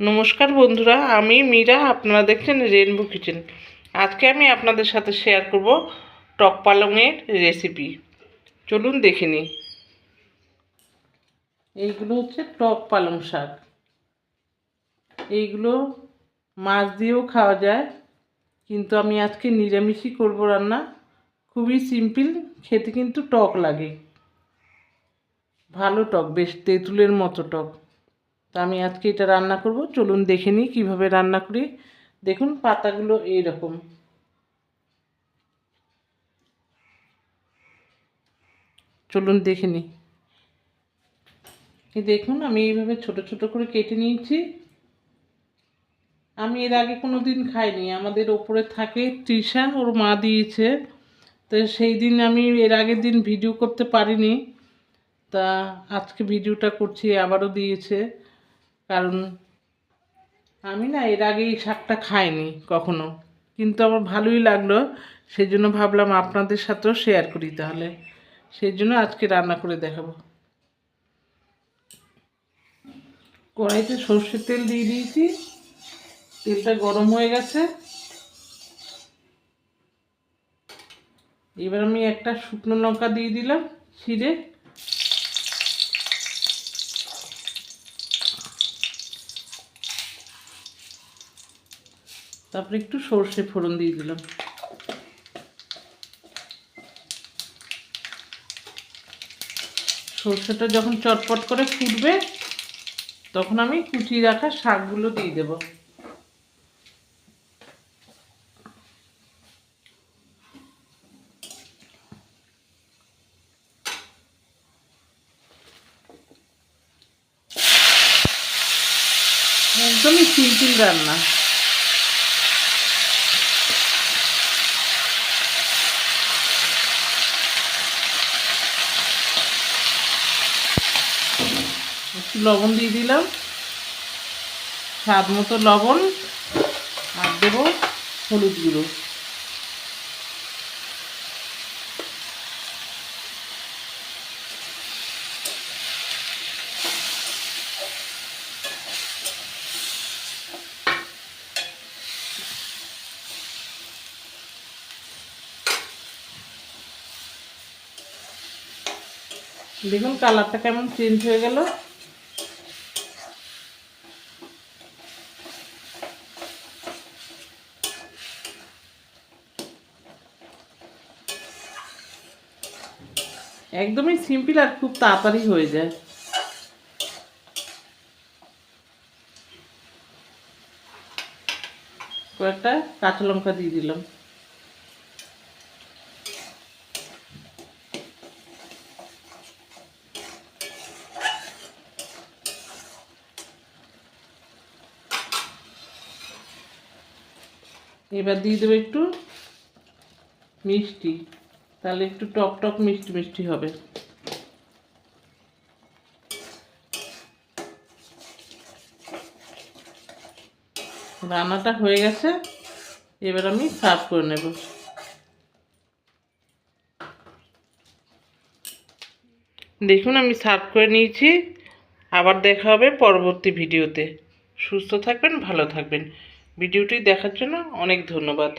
নমস্কার বন্ধুরা, আমি মীরা, আপনারা দেখছেন রেনবো কিচেন আজকে আমি আপনাদের সাথে শেয়ার করব টক পালংয়ের রেসিপি চলুন দেখে নিই। এইগুলো হচ্ছে টক পালং শাক। এইগুলো মাছ দিয়েও খাওয়া যায়, কিন্তু আমি আজকে নিরামিষই করব রান্না। খুবই সিম্পল খেতে কিন্তু টক লাগে। ভালো টক, বেশ তেঁতুলের মতো টক। তা আমি আজকে এটা রান্না করব। চলুন দেখে নিই কীভাবে রান্না করি। দেখুন, পাতাগুলো এই রকম চলুন দেখে নিই। দেখুন, আমি এইভাবে ছোট ছোট করে কেটে নিয়েছি। আমি এর আগে কোনো দিন খাইনি। আমাদের ওপরে থাকে তৃষা, ওর মা দিয়েছে। তো সেই দিন আমি এর আগের দিন ভিডিও করতে পারিনি। তা আজকে ভিডিওটা করছি, আবারও দিয়েছে। কারণ আমি না এর আগে এই শাকটা খাইনি কখনো। কিন্তু আমার ভালোই লাগল সেই জন্য ভাবলাম আপনাদের সাথেও শেয়ার করি তাহলে। সেই জন্য আজকে রান্না করে দেখাবো। কড়াইতে সর্ষের তেল দিয়ে দিয়েছি। তেলটা গরম হয়ে গেছে। এবার আমি একটা শুকনো লঙ্কা দিয়ে দিলাম, ছিঁড়ে। তারপরে একটু সর্ষে ফোড়ন দিয়ে দিলাম। সর্ষেটা যখন চটপট করে ফুটবে, তখন আমি কুচিয়ে রাখা শাকগুলো দিয়ে দেব। একদমই সিম্পল রান্না। একটু লবণ দিয়ে দিলাম। স্বাদ মতো লবণ আর দেবো হলুদ গুঁড়ো। দেখুন কালারটা কেমন চেঞ্জ হয়ে গেল। একদমই সিম্পল আর খুব তাড়াতাড়ি হয়ে যায়। কয়েকটা কাঁচা লঙ্কা দিয়ে দিলাম। এবার দিয়ে দেবো একটু মিষ্টি। তাহলে একটু টক টক মিষ্টি মিষ্টি হবে। রান্নাটা হয়ে গেছে, এবার আমি সার্ভ করে নেব। দেখুন, আমি সার্ভ করে নিয়েছি। আবার দেখা হবে পরবর্তী ভিডিওতে। সুস্থ থাকবেন, ভালো থাকবেন। ভিডিওটি দেখার জন্য অনেক ধন্যবাদ।